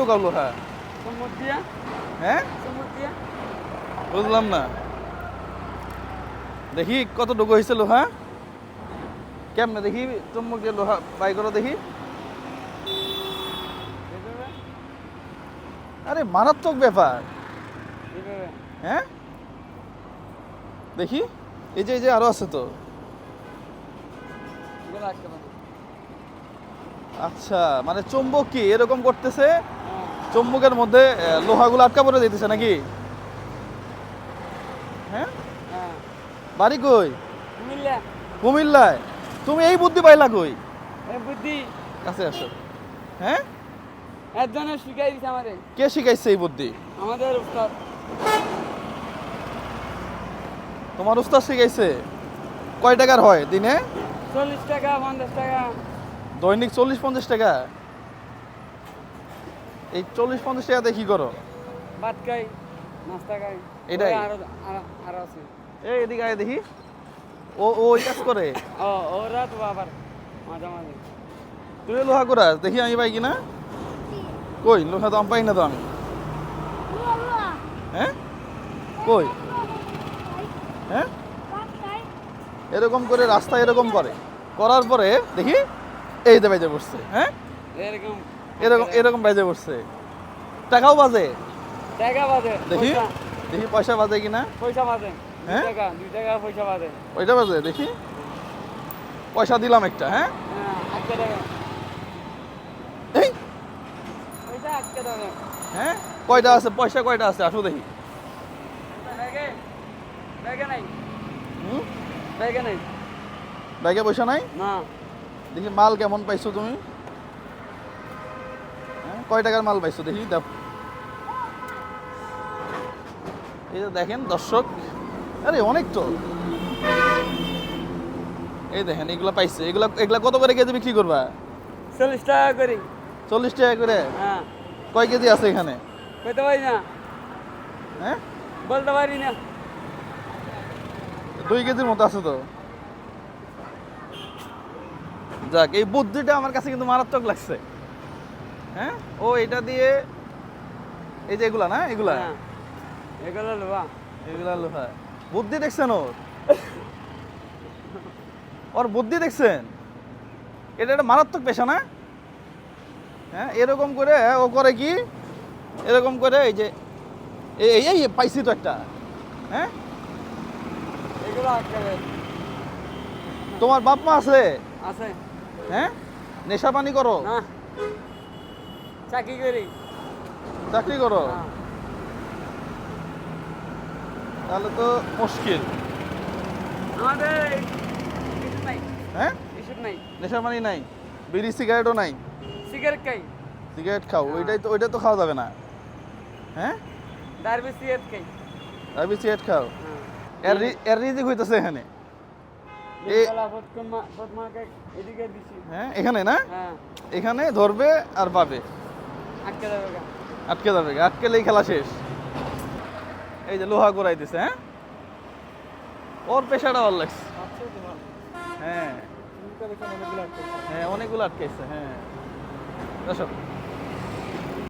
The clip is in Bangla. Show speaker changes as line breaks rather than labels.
ঢুকালো হ্যাঁ? হ্যাঁ বুঝলাম না। দেখি কত ঢুকো হয়েছে লোহা। কেমনে দেখি? চুম্বক দিয়ে লোহা বাই করো দেখি। আরে মারাত্মক ব্যাপার। হ্যাঁ? দেখি। এই যে এই যে আরও আছে তো। আচ্ছা মানে চুম্বক কি এরকম করতেছে? চুম্বকের মধ্যে লোহাগুলো আটকা পড়ে দিতেছে নাকি? হ্যাঁ?
হ্যাঁ।
বাড়ি কই? কুমিল্লায়? তুমি এই বুদ্ধি পাইলা কই?
বুদ্ধি।
কাছে আসো। হ্যাঁ?
একজনে শিখাই দিছে আমাদের
কে শিখাইছে এই বুদ্ধি?
আমাদের উস্তাদ।
তোমার উস্তাদ শিখাইছে? কয় টাকার হয় দিনে?
চল্লিশ টাকা পঞ্চাশ টাকা।
দৈনিক চল্লিশ পঞ্চাশ টাকা? এই চল্লিশ পঞ্চাশ টাকাতে কি করো?
ভাত খাই নাস্তা খাই
এটাই?
আরও আছে।
এই এদিকে আয় দেখি। ও ও ওই কাজ করে?
ও ওরা তো আবার মাঝে মাঝে।
তুই লোহা করাস দেখি আমি পাই কিনা? কই লোহা তো আমি পাই না তো আমি। হ্যাঁ? কই? হ্যাঁ? এরকম করে রাস্তা এরকম করে। করার পরে দেখি এই বেজে বসছে হ্যাঁ?
এরকম
এরকম এরকম বেজে বসছে টাকাও বাজে?
টাকা বাজে
দেখি। দেখি পয়সা বাজে কিনা?
পয়সা বাজে দুই
হ্যাঁ?
টাকা দুই টাকা পয়সা বাজে।
ওইটা বাজে দেখি। পয়সা দিলাম একটা হ্যাঁ?
হ্যাঁ আটকে টাকা
এই!
পয়সা আটকে টাকা
হ্যাঁ? কয়টা আছে? পয়সা কয়টা আছে? আসো দেখি।
ব্যাগে? ব্যাগে নাই।
হুম?
ব্যাগে নাই।
ব্যাগে পয়সা নাই?
না।
দেখি মাল কেমন পাইছো তুমি? কয় টাকার মাল পাইছো দেখি দেখ। এই যে দেখেন দর্শক আরে অনেক তো। এই দেখেন এগুলা পাইছে। এগুলা এগুলা কত করে কেজি বিক্রি করবা?
চল্লিশ টাকা করি।
চল্লিশ টাকা করে?
হ্যাঁ।
কয় কেজি আছে এখানে?
কইতে পারি না।
হ্যাঁ?
বলতে পারি না।
দুই কেজির মতো আছে তো। যাক এই বুদ্ধিটা আমার কাছে কিন্তু মারাত্মক লাগছে। হ্যাঁ? ও এটা দিয়ে এই যে এগুলা না? এগুলা?
হ্যাঁ। এগুলো লোবা
এগুলা লোহা। বুদ্ধি দেখছেন ওর? ওর বুদ্ধি দেখছেন? এটা একটা মারাত্মক পেশা না? হ্যাঁ এরকম করে ও করে কি? এরকম করে এই যে এই এই- পাইছি তো একটা। হ্যাঁ? তোমার বাপ মা আছে?
আছে।
হ্যাঁ? নেশা পানি করো?
না। চাকরি করি।
চাকরি করো?
হ্যাঁ।
তাহলে তো মুশকিল।
আমাদের নাই।
হ্যাঁ?
নাই।
নেশা পানি নাই। বিড়ি সিগারেটও নাই।
সিগারেট খাই।
সিগারেট খাও।
হ্যাঁ।
ওইটাই তো ওইটা তো খাওয়া যাবে না। হ্যাঁ?
দারবি সিগারেট খাই।
সিগারেট খাও। এর রি- এর রিজিক হইতেছে এখানে। হ্যাঁ এখানে না? এখানে ধরবে আর পাবে।
আটকে যাবে গা।
আটকে যাবে আটকেলেই খেলা শেষ। এই যে লোহা ঘুরাই দিছে হ্যাঁ? ওর পেশাটা ভালো লাগছে।
সবচেয়ে
হ্যাঁ। হ্যাঁ অনেকগুলো আটকাইছে হ্যাঁ। দর্শক